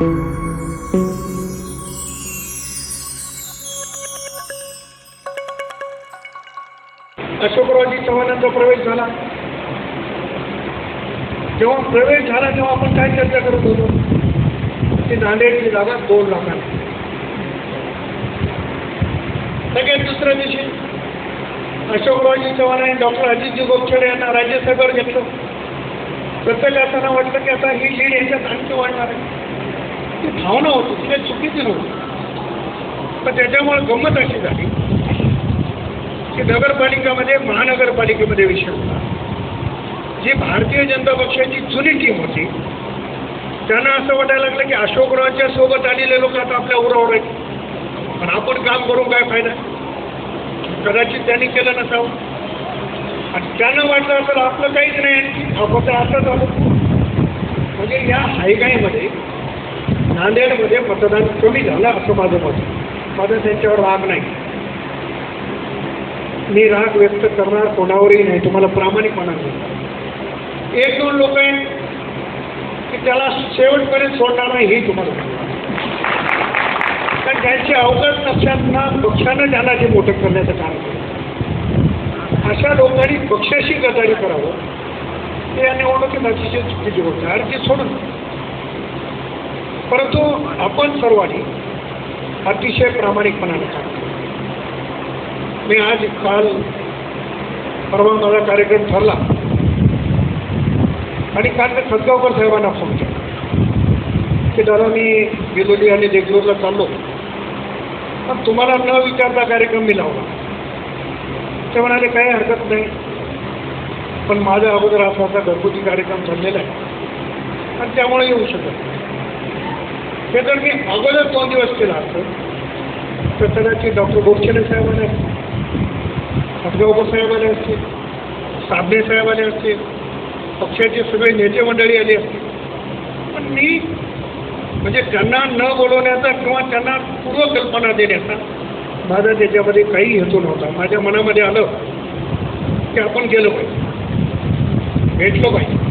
अशोकरावजी चव्हाणांचा प्रवेश झाला. जेव्हा प्रवेश झाला तेव्हा आपण काय चर्चा करत होतो? की नांदेडची जागा दोन लाखांना सगळ्यात दुसऱ्या दिवशी अशोकरावजी चव्हाण आणि डॉक्टर अजितजी गोपछडे यांना राज्यसभेवर घेतलं. प्रत्येकाला वाटलं की आता ही लीड यांच्यात आणखी वाढणार आहे. भावना होती ती चुकीची नव्हती. पण त्याच्यामुळे गंमत अशी झाली की नगरपालिकामध्ये महानगरपालिकेमध्ये विषय होता. जी भारतीय जनता पक्षाची जुनी टीम होती त्यांना असं वाटायला लागलं की अशोकरावच्या सोबत आलेले लोक आता आपल्या उरावर आहेत. पण आपण काम करून काय फायदा? कदाचित त्यांनी केलं नसावं. आणि त्यांना वाटलं असेल आपलं काहीच नाही फक्त असंच आलो. म्हणजे या हायगाईमध्ये नांदेडमध्ये मतदान कमी झालं असं माझं मत. माझं त्यांच्यावर राग नाही. मी राग व्यक्त करणार कोणावरही नाही तुम्हाला प्रामाणिकपणा एक दोन लोक आहेत की त्याला शेवटपर्यंत सोडणार नाही हे तुम्हाला कारण त्यांची अवकाश पक्षांना पक्षानं त्यांना जे मोठं करण्याचं काम केलं. अशा लोकांनी पक्षाशी गदारी करावं. ते या निवडणुकीत अतिशय चुकीची गोष्ट आहे आणि सोडून परंतु आपण सर्वांनी अतिशय प्रामाणिकपणाने काम मी आज काल परवा माझा कार्यक्रम ठरला. आणि काल मी खतगावकर साहेबांना फोन केला. की दादा मी बिलोली आणि देगलूरला चाललो. पण तुम्हाला न विचारता कार्यक्रम मी लावला. ते म्हणाले काही हरकत नाही. पण माझ्या अगोदर असा असा घरगुती कार्यक्रम चाललेला आहे. आणि त्यामुळे येऊ शकत नाही. हे जर मी अगोदर दोन दिवस केला असतो. तर कदाचित डॉक्टर गोपचेने साहेब आले असतील खतगावकर साहेब आले असतील साबणे साहेब आले असतील पक्षाचे सगळे नेते मंडळी आली असतील. पण मी म्हणजे त्यांना न बोलवण्याचा किंवा त्यांना पूर्वकल्पना देण्याचा माझा त्याच्यामध्ये काही हेतू नव्हता. माझ्या मनामध्ये आलं की आपण गेलो पाहिजे. भेटलो पाहिजे.